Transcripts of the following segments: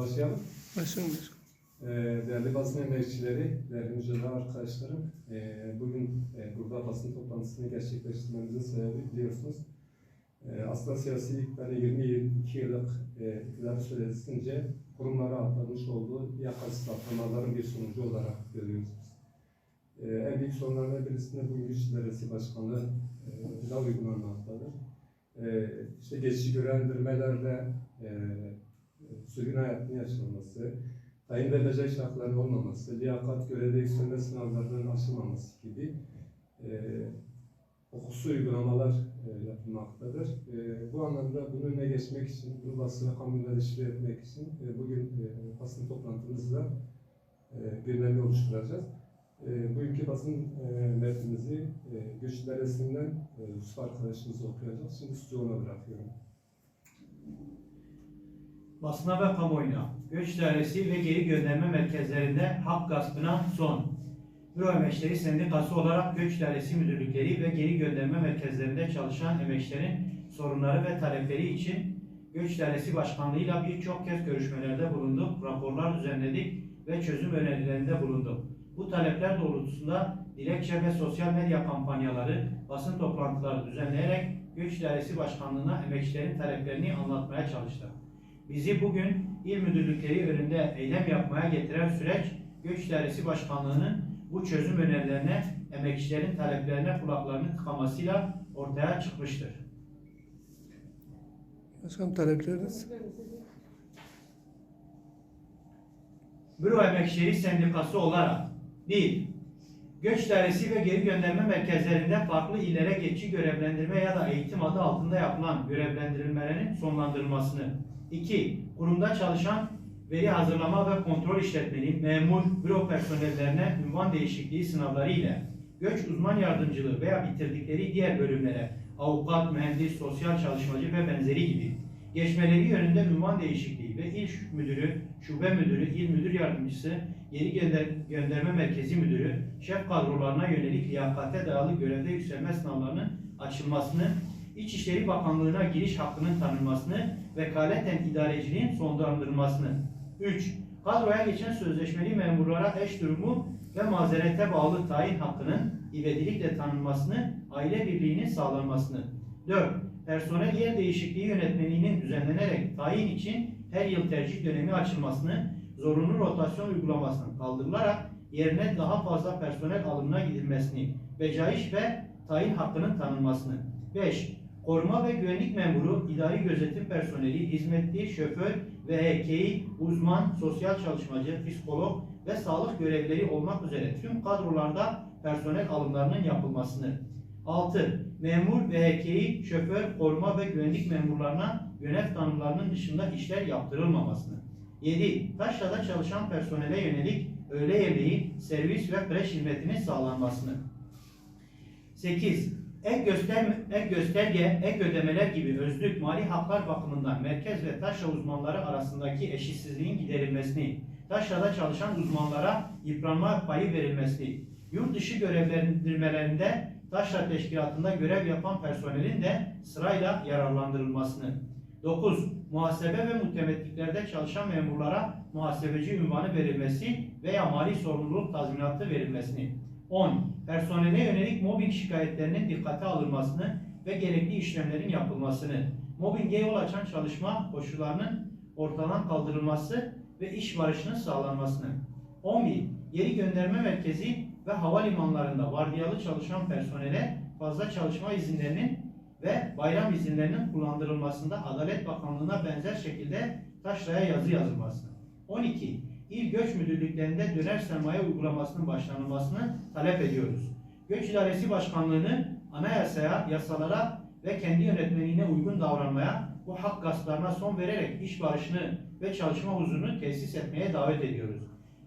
Başlayalım. Başlayalım başkanım. Ee, Değerli basın emekçileri, değerli mücadele arkadaşlarım, ee, bugün ee, burada basın toplantısını gerçekleştirmemizin sebebi biliyorsunuz. Ee, Aslında siyasi iktidarı 22 yıllık ee, iktidar süresince kurumlara atlanmış olduğu yakasız atlamaların bir sonucu olarak görüyoruz En büyük sorunlardan birisinde bu Güç İdaresi Başkanlığı güzel uygulanmaktadır. İşte geçici görevlendirmelerle sürgün hayatının yaşanması, tayin ve beceri şartlarının olmaması, liyakat görevde yükselme sınavlarının aşılmaması gibi e, hukuksuz uygulamalar e, yapılmaktadır. E, bu anlamda bunun önüne geçmek için, bu basına kamuoyuna teşvik etmek için e, bugün e, basın toplantımızda e, gündemi oluşturacağız. E, bugünkü basın e, metnimizi e, Güç Deresi'nden e, Yusuf arkadaşımız okuyacak. Şimdi sizi ona bırakıyorum. Basına ve kamuoyuna, göç dairesi ve geri gönderme merkezlerinde hak gaspına son. Büro Emekçileri Sendikası olarak Göç Dairesi Müdürlükleri ve geri gönderme merkezlerinde çalışan emekçilerin sorunları ve talepleri için Göç Dairesi Başkanlığı'yla birçok kez görüşmelerde bulunduk, raporlar düzenledik ve çözüm önerilerinde bulunduk. Bu talepler doğrultusunda dilekçe ve sosyal medya kampanyaları, basın toplantıları düzenleyerek Göç Dairesi Başkanlığı'na emekçilerin taleplerini anlatmaya çalıştık. Bizi bugün il müdürlükleri önünde eylem yapmaya getiren süreç, Göç Dairesi Başkanlığı'nın bu çözüm önerilerine, emekçilerin taleplerine kulaklarını tıkamasıyla ortaya çıkmıştır. Başkanım talepleriniz. Büro Emekçileri Sendikası olarak 1. Göç dairesi ve geri gönderme merkezlerinde farklı illere geçici görevlendirme ya da eğitim adı altında yapılan görevlendirilmelerin sonlandırılmasını. 2. Kurumda çalışan veri hazırlama ve kontrol işletmeni, memur, büro personellerine ünvan değişikliği sınavları ile göç uzman yardımcılığı veya bitirdikleri diğer bölümlere avukat, mühendis, sosyal çalışmacı ve benzeri gibi geçmeleri yönünde ünvan değişikliği ve il müdürü, şube müdürü, il müdür yardımcısı, geri gönder gönderme merkezi müdürü, şef kadrolarına yönelik liyakate dayalı görevde yükselme sınavlarının açılmasını, İçişleri Bakanlığı'na giriş hakkının tanınmasını, vekaleten idareciliğin sonlandırılmasını. 3. Kadroya geçen sözleşmeli memurlara eş durumu ve mazerete bağlı tayin hakkının ivedilikle tanınmasını, aile birliğinin sağlanmasını. 4. Personel yer değişikliği yönetmeliğinin düzenlenerek tayin için her yıl tercih dönemi açılmasını, zorunlu rotasyon uygulamasının kaldırılarak yerine daha fazla personel alımına gidilmesini, becaiş ve tayin hakkının tanınmasını. 5. Koruma ve güvenlik memuru, idari gözetim personeli, hizmetli, şoför ve HKİ, uzman, sosyal çalışmacı, psikolog ve sağlık görevlileri olmak üzere tüm kadrolarda personel alımlarının yapılmasını. 6. Memur ve HKİ, şoför, koruma ve güvenlik memurlarına yönet tanımlarının dışında işler yaptırılmamasını. 7. Taşrada çalışan personele yönelik öğle yemeği, servis ve kreş hizmetinin sağlanmasını. 8. Ek, göster ek gösterge, ek ödemeler gibi özlük mali haklar bakımından merkez ve taşra uzmanları arasındaki eşitsizliğin giderilmesini, taşrada çalışan uzmanlara yıpranma payı verilmesini, yurt dışı görevlendirmelerinde taşra teşkilatında görev yapan personelin de sırayla yararlandırılmasını. 9. Muhasebe ve muhtemetliklerde çalışan memurlara muhasebeci ünvanı verilmesi veya mali sorumluluk tazminatı verilmesini. 10. Personele yönelik mobbing şikayetlerinin dikkate alınmasını ve gerekli işlemlerin yapılmasını, mobbinge yol açan çalışma koşullarının ortadan kaldırılması ve iş barışının sağlanmasını. 11. Geri gönderme merkezi ve havalimanlarında vardiyalı çalışan personele fazla çalışma izinlerinin ve bayram izinlerinin kullandırılmasında Adalet Bakanlığı'na benzer şekilde taşraya yazı yazılmasını. 12. İl Göç Müdürlüklerinde döner sermaye uygulamasının başlanılmasını talep ediyoruz. Göç İdaresi Başkanlığı'nı anayasaya, yasalara ve kendi yönetmeliğine uygun davranmaya, bu hak gasplarına son vererek iş barışını ve çalışma huzurunu tesis etmeye davet ediyoruz.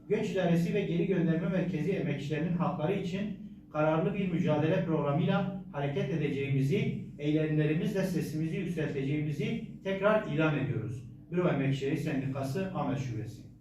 Göç İdaresi ve Geri Gönderme Merkezi emekçilerinin hakları için kararlı bir mücadele programıyla hareket edeceğimizi, eylemlerimizle sesimizi yükselteceğimizi tekrar ilan ediyoruz. Büro Emekçileri Sendikası Ahmet Şubesi.